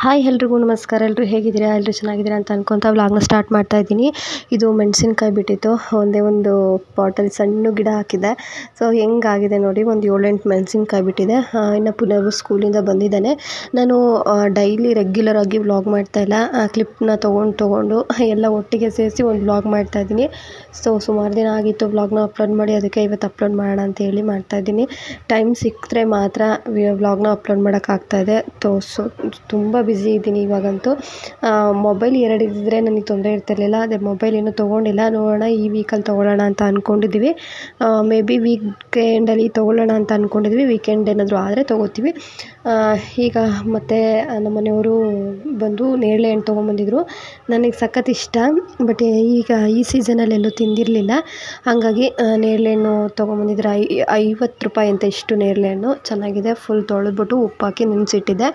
Hi ಎಲ್ರಿಗೂ ನಮಸ್ಕಾರ. ಎಲ್ಲರೂ ಹೇಗಿದ್ದೀರಾ? ಎಲ್ಲರೂ ಚೆನ್ನಾಗಿದ್ದೀರಾ ಅಂತ ಅನ್ಕೊತ ವ್ಲಾಗ್ನ ಸ್ಟಾರ್ಟ್ ಮಾಡ್ತಾ ಇದ್ದೀನಿ. ಇದು ಮೆಣಸಿನ್ಕಾಯಿ ಬಿಟ್ಟಿತ್ತು. ಒಂದೇ ಒಂದು ಪಾಟಲ್ಲಿ ಸಣ್ಣ ಗಿಡ ಹಾಕಿದೆ ಸೊ, ಹೆಂಗಾಗಿದೆ ನೋಡಿ, ಒಂದು ಏಳೆಂಟು ಮೆಣಸಿನ್ಕಾಯಿ ಬಿಟ್ಟಿದೆ. ಇನ್ನು ಪುನರ್ ಸ್ಕೂಲಿಂದ ಬಂದಿದ್ದಾನೆ. ನಾನು ಡೈಲಿ ರೆಗ್ಯುಲರ್ ಆಗಿ ವ್ಲಾಗ್ ಮಾಡ್ತಾ ಇಲ್ಲ. ಕ್ಲಿಪ್ನ ತೊಗೊಂಡು ತೊಗೊಂಡು ಎಲ್ಲ ಒಟ್ಟಿಗೆ ಸೇರಿಸಿ ಒಂದು ವ್ಲಾಗ್ ಮಾಡ್ತಾ ಇದ್ದೀನಿ. ಸೊ, ಸುಮಾರು ದಿನ ಆಗಿತ್ತು ವ್ಲಾಗ್ನ ಅಪ್ಲೋಡ್ ಮಾಡಿ. ಅದಕ್ಕೆ ಇವತ್ತು ಅಪ್ಲೋಡ್ ಮಾಡೋಣ ಅಂತ ಹೇಳಿ ಮಾಡ್ತಾ ಇದ್ದೀನಿ. ಟೈಮ್ ಸಿಕ್ಕಿದ್ರೆ ಮಾತ್ರ ವ್ಲಾಗ್ನ ಅಪ್ಲೋಡ್ ಮಾಡೋಕ್ಕಾಗ್ತಾ ಇದೆ. ತೋ, ಸೊ, ತುಂಬ ಬ್ಯುಸಿ ಇದ್ದೀನಿ ಇವಾಗಂತೂ. ಮೊಬೈಲ್ ಎರಡು ಇದ್ದಿದ್ರೆ ನನಗೆ ತೊಂದರೆ ಇರ್ತಿರಲಿಲ್ಲ. ಅದೇ ಮೊಬೈಲ್ ಇನ್ನೂ ತೊಗೊಂಡಿಲ್ಲ. ನೋಡೋಣ, ಈ ವೀಕಲ್ಲಿ ತೊಗೊಳ್ಳೋಣ ಅಂತ ಅಂದ್ಕೊಂಡಿದ್ದೀವಿ ಮೇ ಬಿ ವೀಕೆಂಡಲ್ಲಿ ತೊಗೊಳ್ಳೋಣ ಅಂತ ಅಂದ್ಕೊಂಡಿದ್ವಿ ವೀಕೆಂಡ್ ಏನಾದರೂ ಆದರೆ ತೊಗೋತೀವಿ. ಈಗ ಮತ್ತು ನಮ್ಮ ಮನೆಯವರು ಬಂದು ನೇರಳೆ ಹಣ್ಣು ತೊಗೊಂಬಂದಿದ್ರು. ನನಗೆ ಸಖತ್ ಇಷ್ಟ. ಬಟ್ ಈಗ ಈ ಸೀಸನಲ್ಲಿ ಎಲ್ಲೂ ತಿಂದಿರಲಿಲ್ಲ. ಹಾಗಾಗಿ ನೇರಳೆ ಹಣ್ಣು ತೊಗೊಂಬಂದಿದ್ರು ಐ, ಐವತ್ತು ರೂಪಾಯಿ ಅಂತ ಇಷ್ಟು ನೇರಳೆ ಹಣ್ಣು. ಚೆನ್ನಾಗಿದೆ ಫುಲ್ ತೊಳೆದ್ಬಿಟ್ಟು ಉಪ್ಪಾಕಿ ನೆನೆಸಿಟ್ಟಿದ್ದೆ.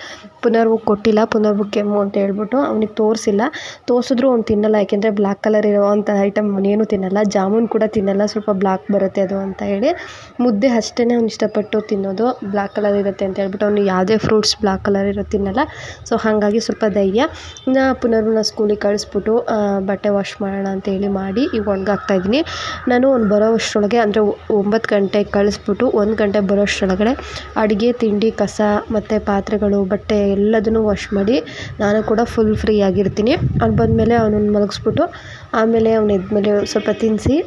ಪುನರ್ವು ಕೊಟ್ಟಿಲ್ಲ. ಪುನರ್ವು ಕೆಮ್ಮು ಅಂತ ಹೇಳ್ಬಿಟ್ಟು ಅವ್ನಿಗೆ ತೋರಿಸಿಲ್ಲ. ತೋರಿಸಿದ್ರು ಅವ್ನು ತಿನ್ನಲ್ಲ, ಯಾಕೆಂದರೆ ಬ್ಲ್ಯಾಕ್ ಕಲರ್ ಇರೋವಂಥ ಐಟಮ್ ಅವನೇನು ತಿನ್ನಲ್ಲ. ಜಾಮೂನ್ ಕೂಡ ತಿನ್ನಲ್ಲ, ಸ್ವಲ್ಪ ಬ್ಲ್ಯಾಕ್ ಬರುತ್ತೆ ಅದು ಅಂತ ಹೇಳಿ. ಮುದ್ದೆ ಅಷ್ಟೇ ಅವ್ನು ಇಷ್ಟಪಟ್ಟು ತಿನ್ನೋದು. ಬ್ಲ್ಯಾಕ್ ಕಲರ್ ಇರುತ್ತೆ ಅಂತ ಹೇಳ್ಬಿಟ್ಟು ಅವ್ನು ಯಾವುದೇ ಫ್ರೂಟ್ಸ್ ಬ್ಲ್ಯಾಕ್ ಕಲರ್ ಇರೋ ತಿನ್ನಲ್ಲ. ಸೊ ಹಾಗಾಗಿ ಸ್ವಲ್ಪ ಧೈರ್ಯ. ಇನ್ನು ಪುನರ್ವನ್ನ ಸ್ಕೂಲಿಗೆ ಕಳಿಸ್ಬಿಟ್ಟು ಬಟ್ಟೆ ವಾಶ್ ಮಾಡೋಣ ಅಂತೇಳಿ ಮಾಡಿ ಈಗ ಒಣಗಾಕ್ತಾ ಇದ್ದೀನಿ. ನಾನು ಅವ್ನು ಬರೋ ಅಷ್ಟರೊಳಗೆ, ಅಂದರೆ ಒಂಬತ್ತು ಗಂಟೆಗೆ ಕಳಿಸ್ಬಿಟ್ಟು ಒಂದು ಗಂಟೆ ಬರೋ ಅಷ್ಟರೊಳಗಡೆ ಅಡುಗೆ, ತಿಂಡಿ, ಕಸ, ಮತ್ತು ಪಾತ್ರೆಗಳು, ಬಟ್ಟೆ ಎಲ್ಲದನ್ನು ವಾಶ್ ಮಾಡಿ ನಾನು ಕೂಡ ಫುಲ್ ಫ್ರೀ ಆಗಿರ್ತೀನಿ. ಅವ್ನು ಬಂದಮೇಲೆ ಅವನನ್ನು ಮಲಗಿಸ್ಬಿಟ್ಟು ಆಮೇಲೆ ಅವ್ನು ಎದ್ಮೇಲೆ ಸ್ವಲ್ಪ ತಿನ್ನಿಸಿ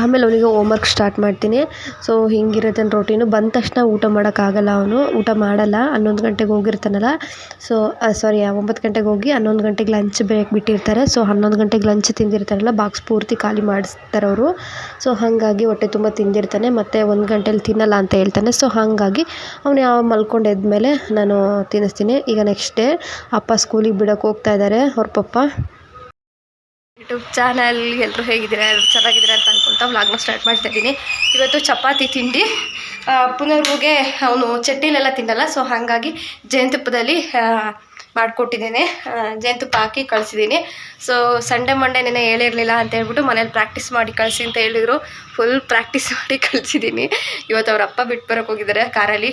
ಆಮೇಲೆ ಅವನಿಗೆ ವರ್ಕ್ ಸ್ಟಾರ್ಟ್ ಮಾಡ್ತೀನಿ. ಸೊ ಹಿಂಗಿರುತ್ತೆ ನನ್ನ ರೊಟೀನು ಬಂದ ತಕ್ಷಣ ಊಟ ಮಾಡೋಕ್ಕಾಗಲ್ಲ ಅವನು. ಊಟ ಮಾಡಲ್ಲ, ಹನ್ನೊಂದು ಗಂಟೆಗೆ ಹೋಗಿರ್ತಾನಲ್ಲ. ಸೊ ಸಾರಿ ಒಂಬತ್ತು ಗಂಟೆಗೆ ಹೋಗಿ ಹನ್ನೊಂದು ಗಂಟೆಗೆ ಲಂಚ್ ಬ್ರೇಕ್ ಬಿಟ್ಟಿರ್ತಾರೆ. ಸೊ ಹನ್ನೊಂದು ಗಂಟೆಗೆ ಲಂಚ್ ತಿಂದಿರ್ತಾರಲ್ಲ ಬಾಕ್ಸ್ ಪೂರ್ತಿ ಖಾಲಿ ಮಾಡಿಸ್ತಾರೆ ಅವರು. ಸೊ ಹಾಗಾಗಿ ಹೊಟ್ಟೆ ತುಂಬ ತಿಂದಿರ್ತಾನೆ. ಮತ್ತು ಒಂದು ಗಂಟೆಲಿ ತಿನ್ನಲ್ಲ ಅಂತ ಹೇಳ್ತಾನೆ. ಸೊ ಹಾಗಾಗಿ ಅವನು ಯಾವ ಮಲ್ಕೊಂಡು ಎದ್ಮೇಲೆ ನಾನು ತಿನ್ನಿಸ್ತೀನಿ. ಈಗ ನೆಕ್ಸ್ಟ್ ಡೇ ಅಪ್ಪ ಸ್ಕೂಲಿಗೆ ಬಿಡೋಕೆ ಹೋಗ್ತಾ ಇದ್ದಾರೆ. ಅವ್ರ ಪಪ್ಪ ಯೂಟ್ಯೂಬ್ ಚಾನಲ್ ಎಲ್ಲರೂ ಹೇಗಿದ್ದೀರಾ ಎಲ್ಲರೂ ಚೆನ್ನಾಗಿದ್ದೀರಾ ಅಂತ ಅಂದ್ಕೊಳ್ತಾ ವ್ಲಾಗ್ನ ಸ್ಟಾರ್ಟ್ ಮಾಡ್ತಾ ಇದ್ದೀನಿ. ಇವತ್ತು ಚಪಾತಿ ತಿಂಡಿ ಪುನರ್ವುಗೆ ಅವನು ಚಟ್ನಿಲೆಲ್ಲ ತಿನ್ನಲ್ಲ ಸೊ ಹಾಗಾಗಿ ಜೇನುತುಪ್ಪದಲ್ಲಿ ಮಾಡಿಕೊಟ್ಟಿದ್ದೀನಿ. ಜೇನುತುಪ್ಪ ಹಾಕಿ ಕಳಿಸಿದ್ದೀನಿ. ಸೊ ಸಂಡೇ ಮಂಡೇ ನೆನೆ ಹೇಳಿರಲಿಲ್ಲ ಅಂತ ಹೇಳ್ಬಿಟ್ಟು ಮನೇಲಿ ಪ್ರಾಕ್ಟೀಸ್ ಮಾಡಿ ಕಳಿಸಿ ಅಂತ ಹೇಳಿದರು. ಫುಲ್ ಪ್ರಾಕ್ಟೀಸ್ ಮಾಡಿ ಕಳಿಸಿದ್ದೀನಿ. ಇವತ್ತು ಅವ್ರ ಅಪ್ಪ ಬಿಟ್ಟು ಬರೋಕೆ ಹೋಗಿದ್ದಾರೆ ಕಾರಲ್ಲಿ.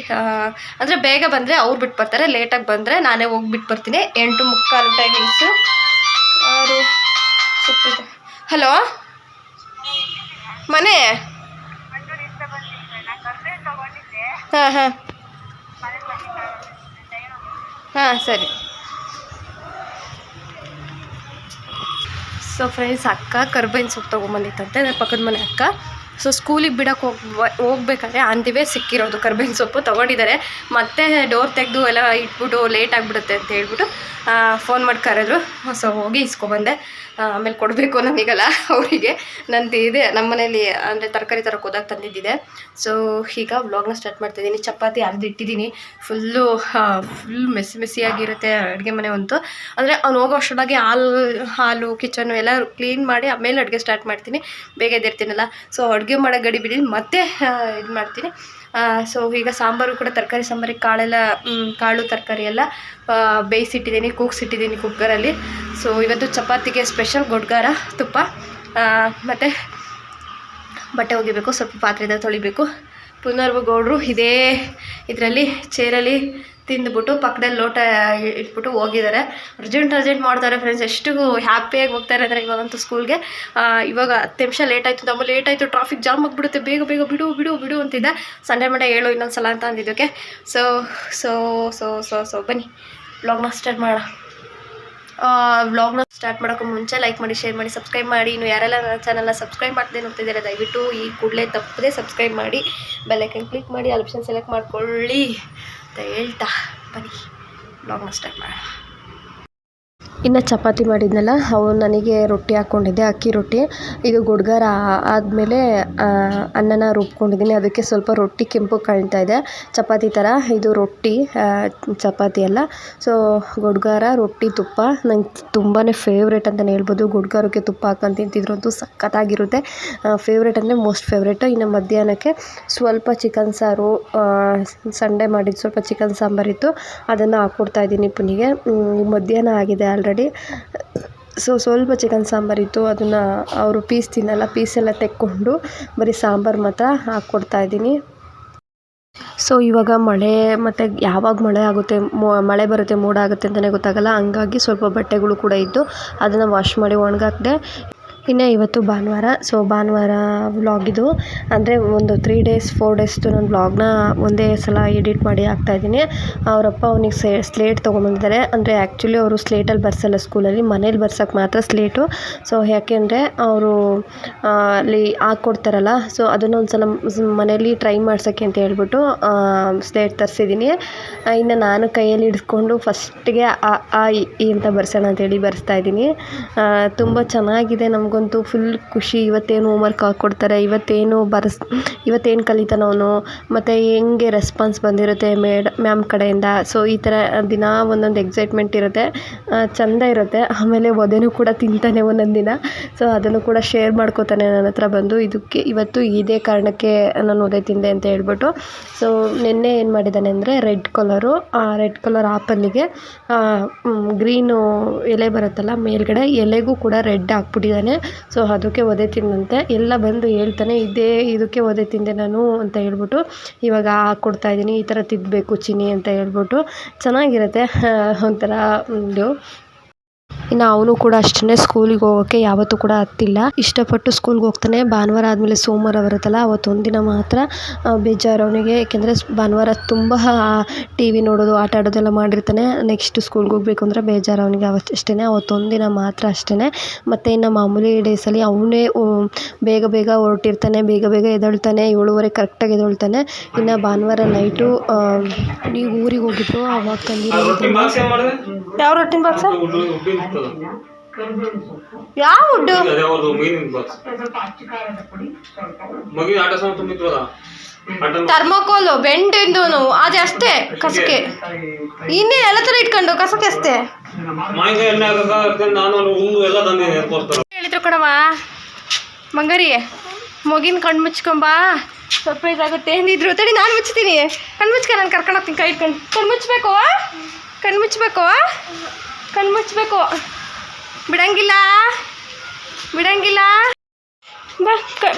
ಅಂದರೆ ಬೇಗ ಬಂದರೆ ಅವ್ರು ಬಿಟ್ಟು ಬರ್ತಾರೆ ಲೇಟಾಗಿ ಬಂದರೆ ನಾನೇ ಹೋಗಿ ಬಿಟ್ಟು ಬರ್ತೀನಿ. ಎಂಟು ಮುಕ್ಕಾಲು ಟೈಮಿಂಗ್ಸು ಆರು ಹಲೋ? ಮನೆ? ಹಾಂ ಹಾಂ. ಹಾಂ, ಸರಿ. ಸೊ ಫ್ರೆಂಡ್ಸ್ ಅಕ್ಕ ಕರ್ಬೇವಿನ ಸೊಪ್ಪು ತೊಗೊಂಬಂದಿತ್ತಂತೆ. ಪಕ್ಕದ ಮನೆ ಅಕ್ಕ. ಸೊ ಸ್ಕೂಲಿಗೆ ಬಿಡೋಕೆ ಹೋಗ್, ಹೋಗ್ಬೇಕಾದ್ರೆ ಅಂದಿವೇ ಸಿಕ್ಕಿರೋದು ಕರ್ಬೇವಿನ ಸೊಪ್ಪು ತೊಗೊಂಡಿದ್ದಾರೆ. ಮತ್ತೆ ಡೋರ್ ತೆಗೆದು ಎಲ್ಲ ಇಟ್ಬಿಟ್ಟು ಲೇಟ್ ಆಗಿಬಿಡುತ್ತೆ ಅಂತ ಹೇಳ್ಬಿಟ್ಟು ಫೋನ್ ಮಾಡಿ ಕರೆದ್ರು. ಸೊ ಹೋಗಿ ಇಸ್ಕೊಬಂದೆ. ಆಮೇಲೆ ಕೊಡಬೇಕು ನನಗಲ್ಲ ಅವರಿಗೆ. ನಂದು ಇದೆ ನಮ್ಮ ಮನೇಲಿ ಅಂದರೆ ತರಕಾರಿ ತರಕ್ಕೆ ಹೋದಾಗ ತಂದಿದ್ದಿದೆ. ಸೊ ಈಗ ವ್ಲಾಗ್ನ ಸ್ಟಾರ್ಟ್ ಮಾಡ್ತಿದ್ದೀನಿ ಚಪಾತಿ ಅರ್ದು ಇಟ್ಟಿದ್ದೀನಿ ಫುಲ್ಲು ಫುಲ್ ಮೆಸ್ಸಿ ಮೆಸ್ಸಿಯಾಗಿರುತ್ತೆ ಅಡುಗೆ ಮನೆ ಅಂತೂ. ಅಂದರೆ ಅವ್ನು ಹೋಗೋ ಅಷ್ಟೊಳಗೆ ಹಾಲು ಹಾಲು ಕಿಚನ್ನು ಎಲ್ಲ ಕ್ಲೀನ್ ಮಾಡಿ ಆಮೇಲೆ ಅಡುಗೆ ಸ್ಟಾರ್ಟ್ ಮಾಡ್ತೀನಿ. ಬೇಗ ಎದ್ದಿರ್ತೀನಲ್ಲ ಸೊ ಅಡುಗೆ ಮಾಡೋ ಗಡಿ ಬಿಡಿ ಮತ್ತೆ ಇದು ಮಾಡ್ತೀನಿ. ಸೊ ಈಗ ಸಾಂಬಾರು ಕೂಡ ತರಕಾರಿ ಸಾಂಬಾರಿಗೆ ಕಾಳೆಲ್ಲ ಕಾಳು ತರಕಾರಿ ಎಲ್ಲ ಬೇಯಿಸಿಟ್ಟಿದ್ದೀನಿ, ಕೂಗ್ಸಿಟ್ಟಿದ್ದೀನಿ ಕುಕ್ಕರಲ್ಲಿ. ಸೊ ಇವತ್ತು ಚಪಾತಿಗೆ ಸ್ಪೆಷಲ್ ಗೊಡ್ಗಾರ, ತುಪ್ಪ ಮತ್ತು ಬಟ್ಟೆ ಒಗಿಬೇಕು, ಸ್ವಲ್ಪ ಪಾತ್ರೆದ ತೊಳಿಬೇಕು. ಪುನರ್ವ ಗೌಡ್ರು ಇದೇ ಇದರಲ್ಲಿ ಚೇರಲ್ಲಿ ತಿಂದುಬಿಟ್ಟು ಪಕ್ಕದಲ್ಲಿ ಲೋಟ ಇಟ್ಬಿಟ್ಟು ಹೋಗಿದ್ದಾರೆ. ಅರ್ಜೆಂಟ್ ಅರ್ಜೆಂಟ್ ಮಾಡ್ತಾರೆ ಫ್ರೆಂಡ್ಸ್ ಎಷ್ಟು ಹ್ಯಾಪಿಯಾಗಿ ಹೋಗ್ತಾರೆ ಅಂದರೆ ಇವಾಗಂತೂ ಸ್ಕೂಲ್ಗೆ ಇವಾಗ ಹತ್ತು ನಿಮಿಷ ಲೇಟ್ ಆಯಿತು. ನಮ್ಮ ಲೇಟ್ ಆಯಿತು. ಟ್ರಾಫಿಕ್ ಜಾಮ್ ಆಗಿಬಿಡುತ್ತೆ. ಬೇಗ ಬೇಗ ಬಿಡು ಬಿಡು ಬಿಡು ಅಂತಿದ್ದೆ. ಸಂಡೆ ಮಂಡೆ ಹೇಳು ಇನ್ನೊಂದು ಸಲ ಅಂತ ಅಂದಿದ್ದಕ್ಕೆ so so so so so ಬನ್ನಿ. ಬ್ಲಾಗ್ನ ಸ್ಟಾರ್ಟ್ ಮಾಡೋಣ. ವ್ಲಾಗ್ನ ಸ್ಟಾರ್ಟ್ ಮಾಡೋಕೆ ಮುಂಚೆ ಲೈಕ್ ಮಾಡಿ ಶೇರ್ ಮಾಡಿ ಸಬ್ಸ್ಕ್ರೈಬ್ ಮಾಡಿ. ಇನ್ನು ಯಾರೆಲ್ಲ ನನ್ನ ಚಾನಲ್ನ ಸಬ್ಸ್ಕ್ರೈಬ್ ಮಾಡ್ತೀನಿ ಅಂತಿದ್ದಾರೆ ದಯವಿಟ್ಟು ಈ ಕೂಡಲೇ ತಪ್ಪದೆ ಸಬ್ಸ್ಕ್ರೈಬ್ ಮಾಡಿ. ಬೆಲ್ಲೈಕನ್ ಕ್ಲಿಕ್ ಮಾಡಿ ಆಪ್ಷನ್ ಸೆಲೆಕ್ಟ್ ಮಾಡ್ಕೊಳ್ಳಿ. ಅಂತ ಹೇಳ್ತಾ ಬನ್ನಿ. ಬ್ಲಾಗ್ನ ಸ್ಟಾರ್ಟ್ ಮಾಡೋಣ. ಇನ್ನು ಚಪಾತಿ ಮಾಡಿದ್ನಲ್ಲ ಅವು ನನಗೆ ರೊಟ್ಟಿ ಹಾಕ್ಕೊಂಡಿದ್ದೆ, ಅಕ್ಕಿ ರೊಟ್ಟಿ. ಇದು ಗುಡ್ಗಾರ ಆದಮೇಲೆ ಅನ್ನನ ರುಬ್ಕೊಂಡಿದ್ದೀನಿ. ಅದಕ್ಕೆ ಸ್ವಲ್ಪ ರೊಟ್ಟಿ ಕೆಂಪು ಕಾಣ್ತಾ ಇದೆ. ಚಪಾತಿ ಥರ ಇದು ರೊಟ್ಟಿ ಚಪಾತಿ ಅಲ್ಲ. ಸೊ ಗುಡ್ಗಾರ ರೊಟ್ಟಿ ತುಪ್ಪ, ನಂಗೆ ತುಂಬಾ ಫೇವ್ರೇಟ್ ಅಂತಲೇ ಹೇಳ್ಬೋದು. ಗುಡ್ಗಾರಕ್ಕೆ ತುಪ್ಪ ಹಾಕೊಂಡು ತಿಂತಿದ್ರು ಅಂತೂ ಸಖತ್ತಾಗಿರುತ್ತೆ ಫೇವ್ರೇಟ್ ಅಂದರೆ ಮೋಸ್ಟ್ ಫೇವ್ರೇಟು ಇನ್ನು ಮಧ್ಯಾಹ್ನಕ್ಕೆ ಸ್ವಲ್ಪ ಚಿಕನ್ ಸಾರು ಸಂಡೇ ಮಾಡಿದ್ದು ಸ್ವಲ್ಪ ಚಿಕನ್ ಸಾಂಬಾರಿತ್ತು ಅದನ್ನು ಹಾಕ್ಕೊಡ್ತಾ ಇದ್ದೀನಿ ಪುನಿಗೆ ಮಧ್ಯಾಹ್ನ ಆಗಿದೆ ಆಲ್ರೆಡಿ ಆಲ್ರೆಡಿ ಸೊ ಸ್ವಲ್ಪ ಚಿಕನ್ ಸಾಂಬಾರಿತ್ತು ಅದನ್ನು ಅವರು ಪೀಸ್ ತಿನ್ನಲ್ಲ ಪೀಸೆಲ್ಲ ತೆಕ್ಕೊಂಡು ಬರೀ ಸಾಂಬಾರು ಮಾತ್ರ ಹಾಕ್ಕೊಡ್ತಾಯಿದ್ದೀನಿ ಸೊ ಇವಾಗ ಮಳೆ, ಮತ್ತು ಯಾವಾಗ ಮಳೆ ಆಗುತ್ತೆ ಮಳೆ ಬರುತ್ತೆ, ಮೋಡ ಆಗುತ್ತೆ ಅಂತಲೇ ಗೊತ್ತಾಗಲ್ಲ. ಹಂಗಾಗಿ ಸ್ವಲ್ಪ ಬಟ್ಟೆಗಳು ಕೂಡ ಇದ್ದು, ಅದನ್ನು ವಾಶ್ ಮಾಡಿ ಒಣಗಾಕಿದೆ. ಇನ್ನು ಇವತ್ತು ಭಾನುವಾರ ಸೊ ಭಾನುವಾರ ವ್ಲಾಗ್ ಇದು. ಅಂದರೆ ಒಂದು ತ್ರೀ ಡೇಸ್ ಫೋರ್ ಡೇಸ್ದು ನಾನು ವ್ಲಾಗ್ನ ಒಂದೇ ಸಲ ಎಡಿಟ್ ಮಾಡಿ ಹಾಕ್ತಾಯಿದ್ದೀನಿ ಅವರಪ್ಪ ಅವನಿಗೆ ಸೇ ಸ್ಲೇಟ್ ತೊಗೊಂಬಂದಿದ್ದಾರೆ ಅಂದರೆ ಆ್ಯಕ್ಚುಲಿ ಅವರು ಸ್ಲೇಟಲ್ಲಿ ಬರ್ಸಲ್ಲ ಸ್ಕೂಲಲ್ಲಿ ಮನೇಲಿ ಬರ್ಸೋಕ್ಕೆ ಮಾತ್ರ ಸ್ಲೇಟು ಸೊ ಯಾಕೆಂದರೆ ಅವರು ಅಲ್ಲಿ ಹಾಕ್ಕೊಡ್ತಾರಲ್ಲ ಸೊ ಅದನ್ನು ಒಂದು ಸಲ ಮನೇಲಿ ಟ್ರೈ ಮಾಡ್ಸೋಕ್ಕೆ ಅಂತ ಹೇಳ್ಬಿಟ್ಟು ಸ್ಲೇಟ್ ತರಿಸಿದ್ದೀನಿ. ಇನ್ನು ನಾನು ಕೈಯಲ್ಲಿ ಹಿಡ್ಕೊಂಡು ಫಸ್ಟಿಗೆ ಆ ಆ ಇ ಅಂತ ಬರ್ಸೋಣ ಅಂತೇಳಿ ಬರ್ಸ್ತಾ ಇದ್ದೀನಿ. ತುಂಬ ಚೆನ್ನಾಗಿದೆ ನಮಗಂತೂ ಫುಲ್ ಖುಷಿ. ಇವತ್ತೇನು ಹೋಮ್ವರ್ಕ್ ಹಾಕ್ಕೊಡ್ತಾರೆ ಇವತ್ತೇನು ಬರ್ಸ್, ಇವತ್ತೇನು ಕಲಿತಾನೆ ಅವನು? ಮತ್ತು ಹೆಂಗೆ ರೆಸ್ಪಾನ್ಸ್ ಬಂದಿರುತ್ತೆ ಮೇಡ ಮ್ಯಾಮ್ ಕಡೆಯಿಂದ? ಸೊ ಈ ಥರ ದಿನ ಒಂದೊಂದು ಎಕ್ಸೈಟ್ಮೆಂಟ್ ಇರುತ್ತೆ. ಚೆಂದ ಇರುತ್ತೆ. ಆಮೇಲೆ ಒದೆನೂ ಕೂಡ ತಿಂತಾನೆ ಒಂದೊಂದು ದಿನ. ಸೊ ಅದನ್ನು ಕೂಡ ಶೇರ್ ಮಾಡ್ಕೋತಾನೆ ನನ್ನ ಹತ್ರ ಬಂದು. ಇದಕ್ಕೆ ಇವತ್ತು ಇದೇ ಕಾರಣಕ್ಕೆ ನಾನು ಒದೆ ತಿಂದೆ ಅಂತ ಹೇಳ್ಬಿಟ್ಟು. ಸೊ ನಿನ್ನೆ ಏನು ಮಾಡಿದ್ದಾನೆ ಅಂದರೆ ರೆಡ್ ಕಲರು ರೆಡ್ ಕಲರ್ ಆಪಲ್ಲಿಗೆ ಗ್ರೀನು ಎಲೆ ಬರುತ್ತಲ್ಲ ಮೇಲ್ಗಡೆ ಎಲೆಗೂ ಕೂಡ ರೆಡ್ ಹಾಕ್ಬಿಟ್ಟಿದ್ದಾನೆ. ಸೊ ಅದಕ್ಕೆ ಒದೆ ತಿಂದಂತೆ ಎಲ್ಲ ಬಂದು ಹೇಳ್ತಾನೆ, ಇದೇ ಇದಕ್ಕೆ ಒದೆ ತಿಂದೆ ನಾನು ಅಂತ ಹೇಳ್ಬಿಟ್ಟು ಇವಾಗ ಹಾಕ್ಕೊಡ್ತಾ ಇದ್ದೀನಿ, ಈ ಥರ ತಿದ್ದಬೇಕು ಚಿನಿ ಅಂತ ಹೇಳ್ಬಿಟ್ಟು ಚೆನ್ನಾಗಿರುತ್ತೆ. ಒಂಥರ ಇದು. ಇನ್ನು ಅವನು ಕೂಡ ಅಷ್ಟೇ ಸ್ಕೂಲಿಗೆ ಹೋಗೋಕ್ಕೆ ಯಾವತ್ತೂ ಕೂಡ ಹತ್ತಿಲ್ಲ. ಇಷ್ಟಪಟ್ಟು ಸ್ಕೂಲ್ಗೆ ಹೋಗ್ತಾನೆ. ಭಾನುವಾರ ಆದಮೇಲೆ ಸೋಮವಾರ ಬರುತ್ತಲ್ಲ ಅವತ್ತೊಂದಿನ ಮಾತ್ರ ಬೇಜಾರು ಅವನಿಗೆ ಏಕೆಂದರೆ ಭಾನುವಾರ ತುಂಬ ಟಿ ವಿ ನೋಡೋದು ಆಟ ಆಡೋದೆಲ್ಲ ಮಾಡಿರ್ತಾನೆ. ನೆಕ್ಸ್ಟ್ ಸ್ಕೂಲ್ಗೆ ಹೋಗಬೇಕು ಅಂದರೆ ಬೇಜಾರು ಅವನಿಗೆ ಅವತ್ತು ಅಷ್ಟೇ ದಿನ ಮಾತ್ರ ಅಷ್ಟೇ ಮತ್ತು ಇನ್ನು ಮಾಮೂಲಿ ಡೇಸಲ್ಲಿ ಅವನೇ ಬೇಗ ಬೇಗ ಹೊರಟಿರ್ತಾನೆ. ಬೇಗ ಬೇಗ ಎದ್ದೇಳ್ತಾನೆ. ಏಳುವರೆ ಕರೆಕ್ಟಾಗಿ ಎದ್ದೇಳ್ತಾನೆ. ಇನ್ನು ಭಾನುವಾರ ನೈಟು ನೀವು ಊರಿಗೆ ಹೋಗಿದ್ರು ಅವಾಗ ತಂದಿರೋ ಯಾವ ರೊಟ್ಟಿನ ಬಾಕ್ಸ ಯಾವ ವುಡ್ಡು ಅದೇ ಅವ್ರದ್ದು ಮೀನಿನ ಬಾಕ್ಸ್ ಮಗುವಿನ ಆಟ ಸಮ ತುಂಬಿದ್ವಲ್ಲ ಆಟ ಥರ್ಮೋಕೋಲು ಬೆಂಡಿಂದು ಅದೇ ಅಷ್ಟೇ ಕಸಕ್ಕೆ ಇನ್ನೇ ಎಲ್ಲ ತರ ಇಟ್ಕೊಂಡು ಕಸಕ್ಕೆ ಅಷ್ಟೇ. ಹೇಳಿದ್ರು ಕಣವ ಮಂಗರಿ ಮಗಿನ ಕಣ್ಣು ಮುಚ್ಕೊಂಬ. ಸರ್ಪ್ರೈಸ್ ಆಗುತ್ತೆ. ಏನಿದ್ರು ತಡಿ ನಾನು ಮುಚ್ಚತೀನಿ ಕಣ್ಣು ಮುಚ್ಕ ನಾನು ಕರ್ಕೊಂಡು ಹೋಗ್ತೀನಿ ಕೈ ಇಟ್ಕೊಂಡು. ಕಣ್ ಮುಚ್ಚಬೇಕು ಕಣ್ಣು ಮುಚ್ಚಬೇಕು ಕಣ್ಣು ಮುಚ್ಚಬೇಕು ಬಿಡಂಗಿಲ್ಲ. ಬಿಡಂಗಿಲ್ಲ. ಬಾ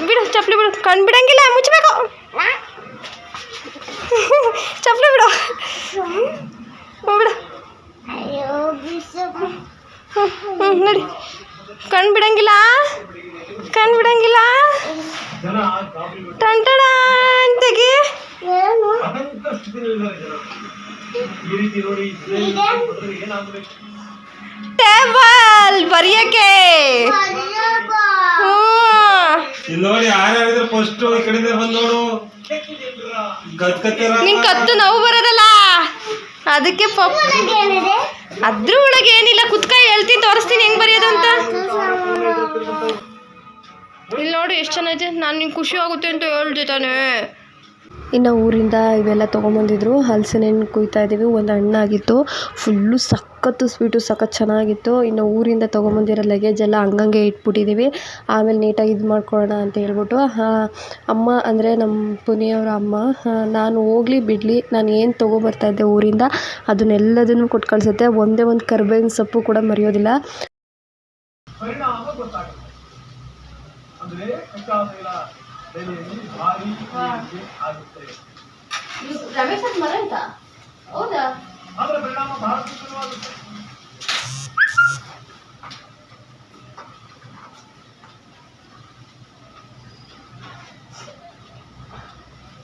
ಬಿಡು, ಚಪ್ಪಲಿ ಬಿಡು. ಕಣ್ಣು ಬಿಡಂಗಿಲ್ಲ ಮುಚ್ಚಬೇಕು ಚಪ್ಪಲಿ ಬಿಡು. ಬಿಡು. ಹ್ಞೂ ನೋಡಿ. ಕಣ್ಣು ಬಿಡಂಗಿಲ್ಲ. ಕಣ್ಣು ಬಿಡಂಗಿಲ್ಲ. ಟಂಟಡ ತೆಗಿ. ಟೇಬಲ್ ಬರೆಯಕ್ಕೆ. ನೋಡಿ ಯಾರ್ಯಾರಿದ್ರೆ ಫಸ್ಟ್ ಈ ಕಡೆಯಿಂದ ಬಂದು ನೋಡು. ನಿನ್ ಕತ್ತು ನೋವು ಬರೋದಲ್ಲ? ಅದಕ್ಕೆ ಪಪ್ ಅದ್ರ ಒಳಗೆ ಏನಿಲ್ಲ ಕುತ್ಕ ಹೇಳ್ತೀನಿ ತೋರಿಸ್ತೀನಿ ಹೆಂಗ್ ಬರೆಯೋದು ಅಂತ. ಇಲ್ಲಿ ನೋಡಿ ಎಷ್ಟು ಚೆನ್ನಾಗಿದೆ. ನಾನು ನಿಂಗೆ ಖುಷಿ ಆಗುತ್ತೆ ಅಂತ ಹೇಳ್ದೆ ತಾನೇ. ಇನ್ನು ಊರಿಂದ ಇವೆಲ್ಲ ತೊಗೊಂಬಂದಿದ್ರು. ಹಲ್ಸಿನ ಹಣ್ಣು ಕುಯ್ತಾ ಇದ್ದೀವಿ ಒಂದು ಹಣ್ಣಾಗಿತ್ತು. ಫುಲ್ಲು ಸಖತ್ತು ಸ್ವೀಟು ಸಖತ್ತು ಚೆನ್ನಾಗಿತ್ತು. ಇನ್ನು ಊರಿಂದ ತೊಗೊಂಬಂದಿರೋ ಲಗೇಜ್ ಎಲ್ಲ ಹಂಗಂಗೆ ಇಟ್ಬಿಟ್ಟಿದ್ದೀವಿ ಆಮೇಲೆ ನೀಟಾಗಿ ಇದು ಮಾಡ್ಕೊಳ್ಳೋಣ ಅಂತ ಹೇಳ್ಬಿಟ್ಟು ಅಮ್ಮ ಅಂದರೆ ನಮ್ಮ ಪುನಿಯವರ ಅಮ್ಮ ನಾನು ಹೋಗ್ಲಿ ಬಿಡಲಿ, ನಾನು ಏನು ತೊಗೊಬರ್ತಾ ಇದ್ದೆ ಊರಿಂದ, ಅದನ್ನೆಲ್ಲದನ್ನು ಕೊಟ್ಟು ಕಳಿಸುತ್ತೆ. ಒಂದೇ ಒಂದು ಕರ್ಬೇವಿನ ಸೊಪ್ಪು ಕೂಡ ಮರೆಯೋದಿಲ್ಲ. ರಮೇಶ್ ಮರ ಅಂತ? ಹೌದಾ?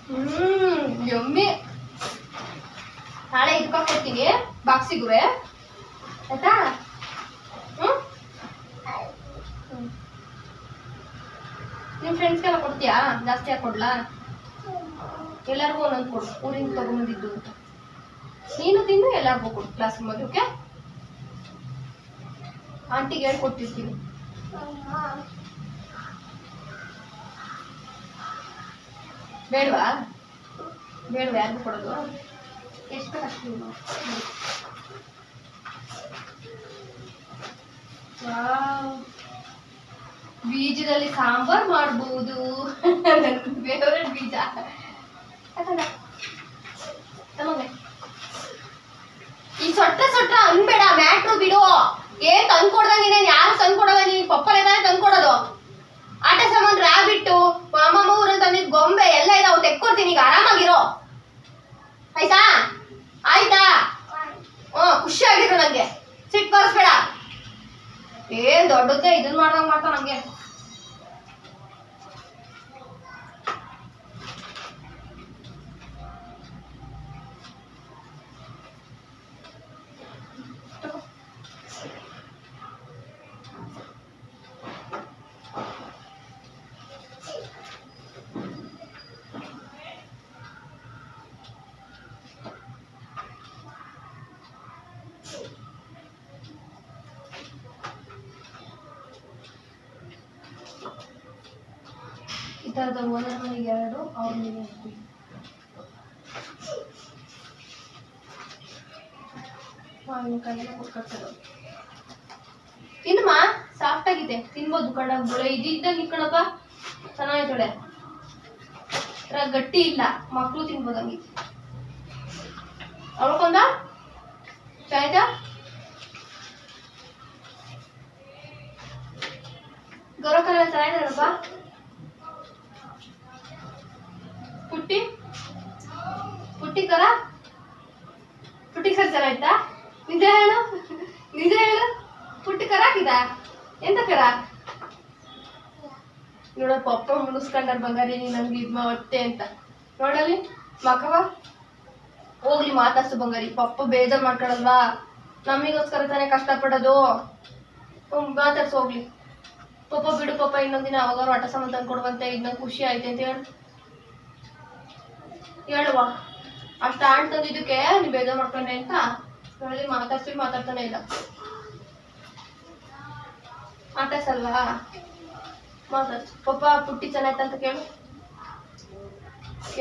ಹ್ಮ್ ಯಮ್ಮಿ ನಾಳೆ ಬಾಕ್ಸಿಗುವೆ. ಆಯ್ತಾ ಹ್ಮ್ ನಿಮ್ಮ ಫ್ರೆಂಡ್ಸ್ಗೆಲ್ಲ ಕೊಡ್ತೀಯಾ? ಜಾಸ್ತಿ ಯಾಕೆ ಕೊಡ್ಲಾ? ಎಲ್ಲರಿಗೂ ಒಂದೊಂದು ಕೊಡು. ಊರಿಂದ ತಗೊಂಡಿದ್ದು ಅಂತ. ನೀನು ತಿಂದು ಎಲ್ಲರಿಗೂ ಕೊಡು ಕ್ಲಾಸ್ ರೂಮಲ್ಲಿ ಓಕೆ ಆಂಟಿಗೆ ಹೇಳ್ಕೊಟ್ಟಿರ್ತೀನಿ. ಬೇಡವಾ? ಬೇಡವಾ? ಯಾರಿಗೂ ಕೊಡೋದು? ಎಷ್ಟು ಅಷ್ಟು. ಬೀಜದಲ್ಲಿ ಸಾಂಬಾರ್ ಮಾಡಬಹುದು ಫೇವ್ರೆಟ್ ಬೀಜ. ಈ ಸೊಟ್ಟ ಸೊಟ್ಟ ಅನ್ಬೇಡ, ಮ್ಯಾಟ್ರು ಬಿಡು. ಏನ್ ತಂದ್ಕೊಡ್ದಂಗಿದೆ ಯಾರು ತಂದ್ಕೊಡಲ್ಲ ನೀನ್ ಪಪ್ಪಲೆ ತಾನೇ ತಂದ್ಕೊಡೋದು ಆಟ ಸಾಮಾನ್ ರಾಬಿಟ್ಟು, ಅಮ್ಮಮ್ಮ ಊರಲ್ಲಿ ತಂದಿದ್ ಗೊಂಬೆ ಎಲ್ಲ ಇದಾವ್, ತೆಕ್ಕೊಡ್ತೀನಿ, ಈಗ ಆರಾಮಾಗಿರೋ. ಆಯ್ತಾ? ಆಯ್ತಾ? ಹ್ಮ್ ಖುಷಿ ಆಗಿದ್ರು ನಂಗೆ. ಸಿಟ್ ಬರ್ಸ್ಬೇಡ. ಏನ್ ದೊಡ್ಡದೇ ಇದನ್ನ ಮಾಡ್ದಂಗ್ ಮಾಡ್ತಾ ನಂಗೆ. ಒಂದೊಂದು ಮನೆಗೆ ಎರಡು ಸಾಫ್ಟ್ ಆಗಿದೆ. ತಿನ್ಬೋದು, ಕಣ ಬುಳೆ ಇದ್ದಂಗೆ ಕಣಪ್ಪ. ಚೆನ್ನಾಗಿದ್ದಾಳೆ ಗಟ್ಟಿ ಇಲ್ಲ ಮಕ್ಕಳು ತಿನ್ಬೋದು ಹಂಗೆ. ಅವಳಕೊಂದ ಗೌರವ ಗೌರವಕರ ಚೆನ್ನಾಗಿದ್ದಾರಪ್ಪ? ಪುಟ್ಟಿ? ಪುಟ್ಟಿ ಕರ ಪುಟ್ಟಿ ಕರ ಆಯ್ತಾ? ನಿಜ ಹೇಳು. ನಿಜ ಹೇಳು. ಪುಟ್ಟಿ ಕರ ಎಂತ ಕರ? ನೋಡಪ್ಪ ಪಪ್ಪ ಮುಗಿಸ್ಕೊಂಡಾರ ಬಂಗಾರಿ ನಮ್ಗೆ ಇದ್ ಮತ್ತೆ ಅಂತ. ನೋಡಲಿ ಮಕವ ಹೋಗ್ಲಿ, ಮಾತಾಡ್ಸು ಬಂಗಾರಿ. ಪಪ್ಪ ಬೇಜಾರ್ ಮಾಡ್ಕೊಳಲ್ವಾ? ನಮಗೋಸ್ಕರ ತಾನೇ ಕಷ್ಟಪಡೋದು. ಪಡೋದು ಮಾತಾಡ್ಸು ಹೋಗ್ಲಿ. ಪಪ್ಪ ಬಿಡು, ಪಪ್ಪ ಇನ್ನೊಂದಿನ ಅವಾಗ ಆಟ ಸಾಮಾನು ತಂದು ಕೊಡುವಂತೆ ನಂಗೆ ಖುಷಿ ಆಯ್ತು ಅಂತ ಹೇಳು. ಹೇಳುವ. ಅಷ್ಟು ಆಣ್ ತಂದಿದ್ದಕ್ಕೆ ನೀ ಬೇಜಾರ್ ಮಾಡ್ಕೊಂಡೆ ಅಂತ ನೋಡಿ ಮಾತಾಡ್ಸಿ ಮಾತಾಡ್ತಾನೆ ಇಲ್ಲ ಮಾತಾಡ್ಸಲ್ವಾ? ಮಾತಾಡ್ಸ. ಪಪ್ಪ, ಪುಟ್ಟಿ ಚೆನ್ನಾಯ್ತ ಅಂತ ಕೇಳು.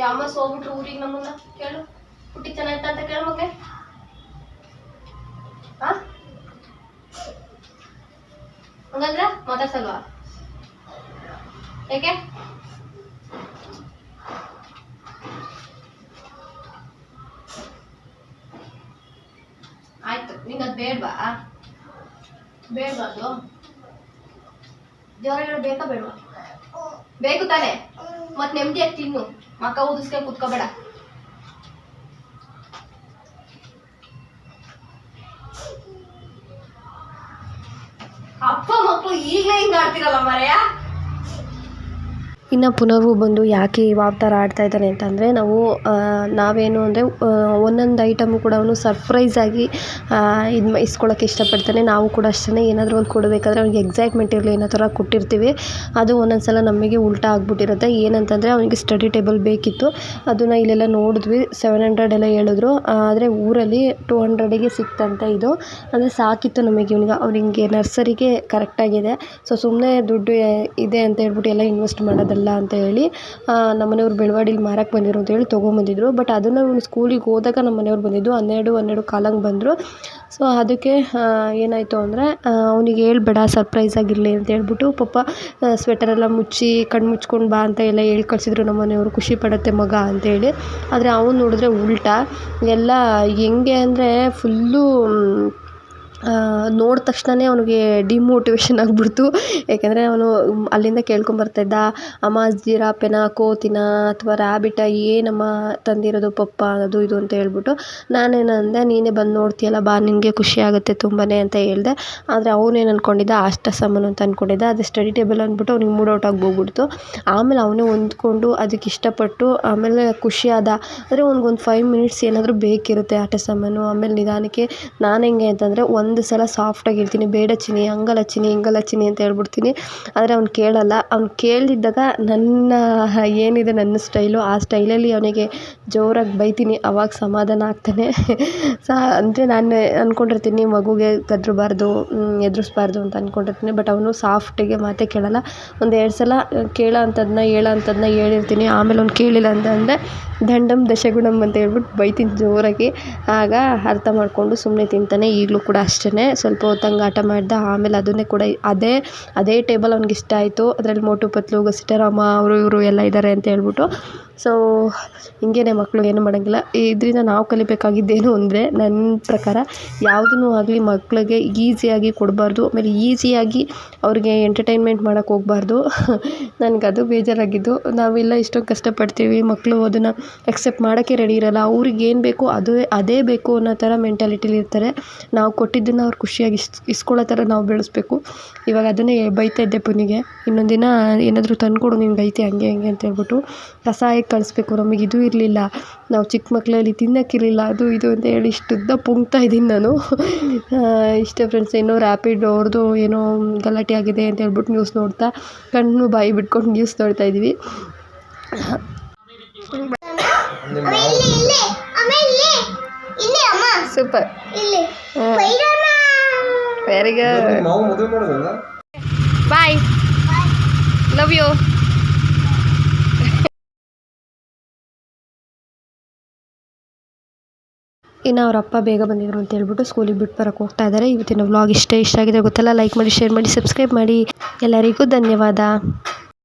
ಯಾಮ ಹೋಗ್ಬಿಟ್ರು ಊರಿಗೆ ನಮ್ಮನ್ನ ಕೇಳು. ಪುಟ್ಟಿ ಚೆನ್ನಾಯ್ತ ಅಂತ ಕೇಳು ಮಗ್ಗೆ ಹಾ ಹಂಗಂದ್ರೆ ಮಾತಾಡ್ಸಲ್ವಾ? ಯಾಕೆ ಆಯ್ತು ನಿಂಗೆ ಅದು ಬೇಡವಾ? ಬೇಡವಾ ಅದು ದೇವರ ಬೇಕಾ ಬೇಡವಾ? ಬೇಕು ತಾನೆ. ಮತ್ತೆ ನೆಮ್ಮದಿಯಾಗಿ ತಿನ್ನು. ಮಕ್ಕ ಊದಿಸ್ಕೊಂಡು ಕುತ್ಕೋಬೇಡ. ಅಪ್ಪ ಮಕ್ಕಳು ಈಗಲೇ ಹಿಂಗ್ ಆಡ್ತಿರಲ್ಲ ಮರೆಯ? ಇನ್ನು ಪುನರ್ವು ಬಂದು ಯಾಕೆ ಯಾವ ಥರ ಆಡ್ತಾ ಇದ್ದಾನೆ ಅಂತಂದರೆ ನಾವು ನಾವೇನು ಅಂದರೆ ಒಂದೊಂದು ಐಟಮು ಕೂಡ ಅವನು ಸರ್ಪ್ರೈಸಾಗಿ ಇದು ಇಸ್ಕೊಳ್ಳೋಕೆ ಇಷ್ಟಪಡ್ತಾನೆ. ನಾವು ಕೂಡ ಅಷ್ಟೇ ಏನಾದರೂ ಒಂದು ಕೊಡಬೇಕಾದ್ರೆ ಅವ್ನಿಗೆ ಎಕ್ಸೈಟ್ಮೆಂಟ್ ಇರಲಿ ಅನ್ನೋ ಥರ ಕೊಟ್ಟಿರ್ತೀವಿ. ಅದು ಒಂದೊಂದು ಸಲ ನಮಗೆ ಉಲ್ಟಾ ಆಗಿಬಿಟ್ಟಿರುತ್ತೆ. ಏನಂತಂದರೆ ಅವನಿಗೆ ಸ್ಟಡಿ ಟೇಬಲ್ ಬೇಕಿತ್ತು. ಅದನ್ನು ಇಲ್ಲೆಲ್ಲ ನೋಡಿದ್ವಿ. ಸೆವೆನ್ ಹಂಡ್ರೆಡ್ ಎಲ್ಲ ಹೇಳಿದ್ರು. ಆದರೆ ಊರಲ್ಲಿ ಟೂ ಹಂಡ್ರೆಡಿಗೆ ಸಿಕ್ತಂತೆ ಇದು. ಅಂದರೆ ಸಾಕಿತ್ತು ನಮಗೆ ಇವನಿಗೆ. ಅವ್ನಿಗೆ ನರ್ಸರಿಗೆ ಕರೆಕ್ಟಾಗಿದೆ. ಸೊ ಸುಮ್ಮನೆ ದುಡ್ಡು ಇದೆ ಅಂತ ಹೇಳ್ಬಿಟ್ಟು ಎಲ್ಲ ಇನ್ವೆಸ್ಟ್ ಮಾಡೋದಲ್ಲ ಅಂತ ಹೇಳಿ ನಮ್ಮ ಮನೆಯವ್ರು ಬೆಳವಾಡಿಲಿ ಮಾರಕ್ಕೆ ಬಂದಿರು ಅಂತ ಹೇಳಿ ತೊಗೊಂಬಂದಿದ್ರು. ಬಟ್ ಅದನ್ನು ಇವನು ಸ್ಕೂಲಿಗೆ ಹೋದಾಗ ನಮ್ಮ ಮನೆಯವ್ರು ಬಂದಿದ್ದು, ಹನ್ನೆರಡು ಹನ್ನೆರಡು ಕಾಲಂಗೆ ಬಂದರು. ಸೊ ಅದಕ್ಕೆ ಏನಾಯಿತು ಅಂದರೆ ಅವ್ನಿಗೆ ಹೇಳ್ಬೇಡ ಸರ್ಪ್ರೈಸ್ ಆಗಿರಲಿ ಅಂತ ಹೇಳ್ಬಿಟ್ಟು ಪಾಪ ಸ್ವೆಟರ್ ಎಲ್ಲ ಮುಚ್ಚಿ, ಕಣ್ಣು ಮುಚ್ಕೊಂಡು ಬಾ ಅಂತ ಎಲ್ಲ ಹೇಳಿ ಕಳಿಸಿದ್ರು ನಮ್ಮ ಮನೆಯವರು, ಖುಷಿ ಪಡುತ್ತೆ ಮಗ ಅಂತೇಳಿ ಆದರೆ ಅವ್ನು ನೋಡಿದ್ರೆ ಉಲ್ಟಾ, ಎಲ್ಲ ಹೆಂಗೆ ಅಂದರೆ ಫುಲ್ಲು ನೋಡಿದ ತಕ್ಷಣನೇ ಅವನಿಗೆ ಡಿಮೋಟಿವೇಶನ್ ಆಗಿಬಿಡ್ತು. ಯಾಕೆಂದರೆ ಅವನು ಅಲ್ಲಿಂದ ಕೇಳ್ಕೊಂಬರ್ತಾಯಿದ್ದ ಅಮ್ಮ ಜಿರಾಫೆನಾ ಕೋತಿನ ಅಥವಾ ರ್ಯಾಬಿಟ ಏನಮ್ಮ ತಂದಿರೋದು ಪಪ್ಪ ಅದು ಇದು ಅಂತ ಹೇಳ್ಬಿಟ್ಟು ನಾನೇನಂದೆ, ನೀನೇ ಬಂದು ನೋಡ್ತೀಯಲ್ಲ, ಬಾ, ನಿನಗೆ ಖುಷಿ ಆಗುತ್ತೆ ತುಂಬಾ ಅಂತ ಹೇಳ್ದೆ. ಆದರೆ ಅವನೇನು ಅಂದ್ಕೊಂಡಿದ್ದ ಅಷ್ಟ ಸಾಮಾನು ಅಂತ ಅಂದ್ಕೊಂಡಿದ್ದ ಅದು ಸ್ಟಡಿ ಟೇಬಲ್ ಅಂದ್ಬಿಟ್ಟು ಅವ್ನಿಗೆ ಮೂಡ್ ಔಟ್ ಆಗಿ ಹೋಗ್ಬಿಡ್ತು. ಆಮೇಲೆ ಅವನೇ ಹೊಂದ್ಕೊಂಡು ಅದಕ್ಕೆ ಇಷ್ಟಪಟ್ಟು ಆಮೇಲೆ ಖುಷಿ ಆದ. ಅಂದರೆ ಅವ್ನಿಗೊಂದು ಫೈವ್ ಮಿನಿಟ್ಸ್ ಏನಾದರೂ ಬೇಕಿರುತ್ತೆ ಆಟ ಸಾಮಾನು. ಆಮೇಲೆ ನಿಧಾನಕ್ಕೆ ನಾನು ಹೆಂಗೆ ಅಂತಂದರೆ ಒಂದು ಸಲ ಸಾಫ್ಟಾಗಿ ಇರ್ತೀನಿ ಬೇಡ ಚಿನಿ ಹಂಗಲ್ಲ ಚಿನಿ ಹಿಂಗಲ್ಲ ಚಿನಿ ಅಂತ ಹೇಳ್ಬಿಡ್ತೀನಿ. ಆದರೆ ಅವ್ನು ಕೇಳಲ್ಲ. ಅವ್ನು ಕೇಳದಿದ್ದಾಗ ನನ್ನ ಏನಿದೆ ನನ್ನ ಸ್ಟೈಲು ಆ ಸ್ಟೈಲಲ್ಲಿ ಅವನಿಗೆ ಜೋರಾಗಿ ಬೈತೀನಿ. ಅವಾಗ ಸಮಾಧಾನ ಆಗ್ತಾನೆ. ಸಹ ಅಂದರೆ ನಾನು ಅಂದ್ಕೊಂಡಿರ್ತೀನಿ ಮಗುಗೆ ಗದ್ರಬಾರ್ದು ಎದುರಿಸ್ಬಾರ್ದು ಅಂತ ಅಂದ್ಕೊಂಡಿರ್ತೀನಿ ಬಟ್ ಅವನು ಸಾಫ್ಟಿಗೆ ಮಾತೇ ಕೇಳಲ್ಲ. ಒಂದು ಎರಡು ಸಲ ಕೇಳೋ ಅಂಥದ್ದನ್ನ ಹೇಳೋ ಅಂಥದ್ದನ್ನ ಹೇಳಿರ್ತೀನಿ. ಆಮೇಲೆ ಅವ್ನು ಕೇಳಿಲ್ಲ ಅಂತಂದರೆ ದಂಡಮ್ ದಶಗುಣಂ ಅಂತ ಹೇಳ್ಬಿಟ್ಟು ಬೈತೀನಿ ಜೋರಾಗಿ. ಆಗ ಅರ್ಥ ಮಾಡಿಕೊಂಡು ಸುಮ್ಮನೆ ತಿಂತಾನೆ. ಈಗಲೂ ಕೂಡ ಅಷ್ಟೇ. ಅಷ್ಟೇ ಸ್ವಲ್ಪ ಹೊತ್ತಂಗೆ ಆಟ ಮಾಡ್ದ, ಆಮೇಲೆ ಅದನ್ನೇ ಕೂಡ ಅದೇ ಅದೇ ಟೇಬಲ್ ಅವ್ನಿಗೆ ಇಷ್ಟ ಆಯಿತು. ಅದ್ರಲ್ಲಿ ಮೋಟು ಪತ್ಲು ಗಸಿಟರಾಮ ಅವರು ಇವರು ಎಲ್ಲ ಇದ್ದಾರೆ ಅಂತ ಹೇಳ್ಬಿಟ್ಟು. ಸೊ ಹಿಂಗೇನೆ ಮಕ್ಕಳು ಏನು ಮಾಡೋಂಗಿಲ್ಲ. ಇದರಿಂದ ನಾವು ಕಲಿಬೇಕಾಗಿದ್ದೇನು ಅಂದರೆ ನನ್ನ ಪ್ರಕಾರ ಯಾವುದನ್ನು ಆಗಲಿ ಮಕ್ಕಳಿಗೆ ಈಸಿಯಾಗಿ ಕೊಡಬಾರ್ದು. ಆಮೇಲೆ ಈಸಿಯಾಗಿ ಅವ್ರಿಗೆ ಎಂಟರ್ಟೈನ್ಮೆಂಟ್ ಮಾಡೋಕೆ ಹೋಗ್ಬಾರ್ದು. ನನ್ಗೆ ಅದು ಬೇಜಾರಾಗಿದ್ದು. ನಾವೆಲ್ಲ ಇಷ್ಟೊಂದು ಕಷ್ಟಪಡ್ತೀವಿ. ಮಕ್ಕಳು ಅದನ್ನು ಎಕ್ಸೆಪ್ಟ್ ಮಾಡೋಕ್ಕೆ ರೆಡಿ ಇರೋಲ್ಲ. ಅವ್ರಿಗೆ ಏನು ಬೇಕು ಅದೇ ಅದೇ ಬೇಕು ಅನ್ನೋ ಥರ ಮೆಂಟಾಲಿಟಿಲಿ ಇರ್ತಾರೆ. ನಾವು ಕೊಟ್ಟಿದ್ದನ್ನು ಅವ್ರು ಖುಷಿಯಾಗಿ ಇಸ್ ಇಸ್ಕೊಳ್ಳೋ ಥರ ನಾವು ಬೆಳೆಸ್ಬೇಕು. ಇವಾಗ ಅದನ್ನೇ ಬೈತಾ ಇದ್ದೆ ಪುನಿಗೆ. ಇನ್ನೊಂದು ದಿನ ಏನಾದರೂ ತಂದುಕೊಡು ನಿಂಗೆ ಐತೆ ಹಂಗೆ ಹಂಗೆ ಅಂತ ಹೇಳ್ಬಿಟ್ಟು ಕಸಾಯಕ್ಕೆ ಕಳಿಸ್ಬೇಕು ನಮಗೆ. ಇದು ಇರಲಿಲ್ಲ. ನಾವು ಚಿಕ್ಕ ಮಕ್ಕಳಲ್ಲಿ ತಿನ್ನೋಕ್ಕಿರಲಿಲ್ಲ. ಅದು ಇದು ಅಂತ ಹೇಳಿ ಇಷ್ಟುದ್ದ ಪುಂಗ್ತಾ ಇದ್ದೀನಿ ನಾನು. ಇಷ್ಟೇ ಫ್ರೆಂಡ್ಸ್ ಏನೋ ರ್ಯಾಪಿಡ್ ಅವ್ರದ್ದು ಏನೋ ಗಲಾಟೆ ಆಗಿದೆ ಅಂತ ಹೇಳ್ಬಿಟ್ಟು ನ್ಯೂಸ್ ನೋಡ್ತಾ ಕಣ್ಣು ಬಾಯಿ ಬಿಟ್ಕೊಂಡು ನ್ಯೂಸ್ ನೋಡ್ತಾ ಇದ್ದೀವಿ super. Very good boy love you ಇನ್ನು ಅವ್ರ ಅಪ್ಪ ಬೇಗ ಬಂದಿದ್ರು ಅಂತ ಹೇಳ್ಬಿಟ್ಟು ಸ್ಕೂಲಿಗೆ ಬಿಟ್ಟು ಬರೋಕ್ಕೆ ಹೋಗ್ತಾ ಇದ್ದಾರೆ ಇವತ್ತಿನ ವ್ಲಾಗ್ ಇಷ್ಟ ಇಷ್ಟ ಆಗಿದೆ ಗೊತ್ತಲ್ಲ? ಲೈಕ್ ಮಾಡಿ ಶೇರ್ ಮಾಡಿ ಸಬ್ಸ್ಕ್ರೈಬ್ ಮಾಡಿ. ಎಲ್ಲರಿಗೂ ಧನ್ಯವಾದ.